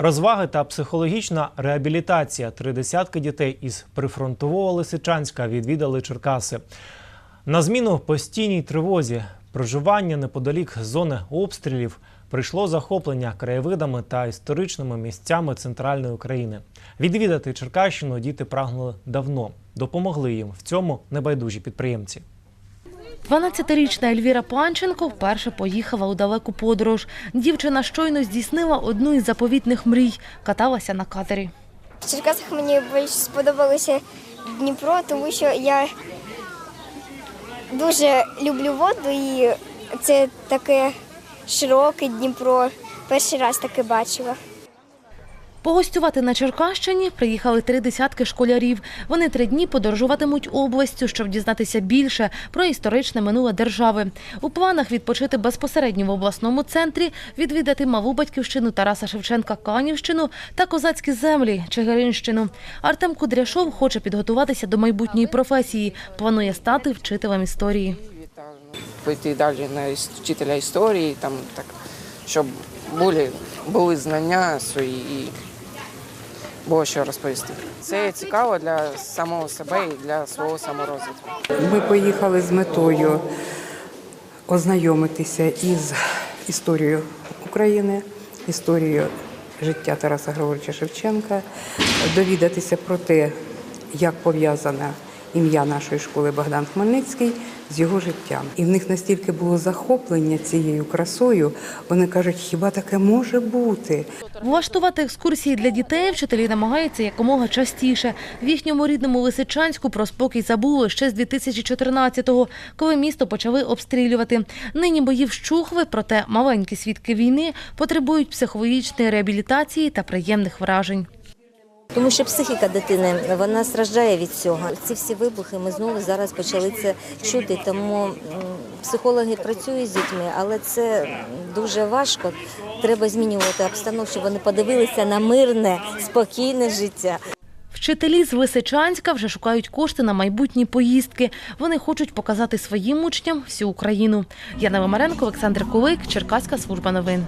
Розваги та психологічна реабілітація. Три десятки дітей із прифронтового Лисичанська відвідали Черкаси. На зміну постійній тривозі, проживання неподалік зони обстрілів прийшло захоплення краєвидами та історичними місцями центральної України. Відвідати Черкащину діти прагнули давно. Допомогли їм в цьому небайдужі підприємці. 12-річна Ельвіра Панченко вперше поїхала у далеку подорож. Дівчина щойно здійснила одну із заповітних мрій – каталася на катері. В Черкасах мені більш сподобалося Дніпро, тому що я дуже люблю воду і це таке широке Дніпро. Перший раз таке бачила. Погостювати на Черкащині приїхали три десятки школярів. Вони три дні подорожуватимуть областю, щоб дізнатися більше про історичне минуле держави. У планах відпочити безпосередньо в обласному центрі, відвідати малу батьківщину Тараса Шевченка Канівщину та козацькі землі Чигиринщину. Артем Кудряшов хоче підготуватися до майбутньої професії. Планує стати вчителем історії. пойти далі на вчителя історії, там так, щоб були, були знання свої і було що розповісти. Це цікаво для самого себе і для свого саморозвитку. Ми поїхали з метою ознайомитися із історією України, історією життя Тараса Григоровича Шевченка, довідатися про те, як пов'язане ім'я нашої школи Богдан Хмельницький з його життям. І в них настільки було захоплення цією красою, вони кажуть, хіба таке може бути? Влаштувати екскурсії для дітей вчителі намагаються якомога частіше. В їхньому рідному Лисичанську про спокій забули ще з 2014-го, коли місто почали обстрілювати. Нині бої вщухли, проте маленькі свідки війни потребують психологічної реабілітації та приємних вражень. Тому що психіка дитини вона страждає від цього. Ці всі вибухи ми знову зараз почали це чути. Тому психологи працюють з дітьми, але це дуже важко. Треба змінювати обстановку, щоб вони подивилися на мирне, спокійне життя. Вчителі з Лисичанська вже шукають кошти на майбутні поїздки. Вони хочуть показати своїм учням всю Україну. Яна Вимаренко, Олександр Кулик, Черкаська служба новин.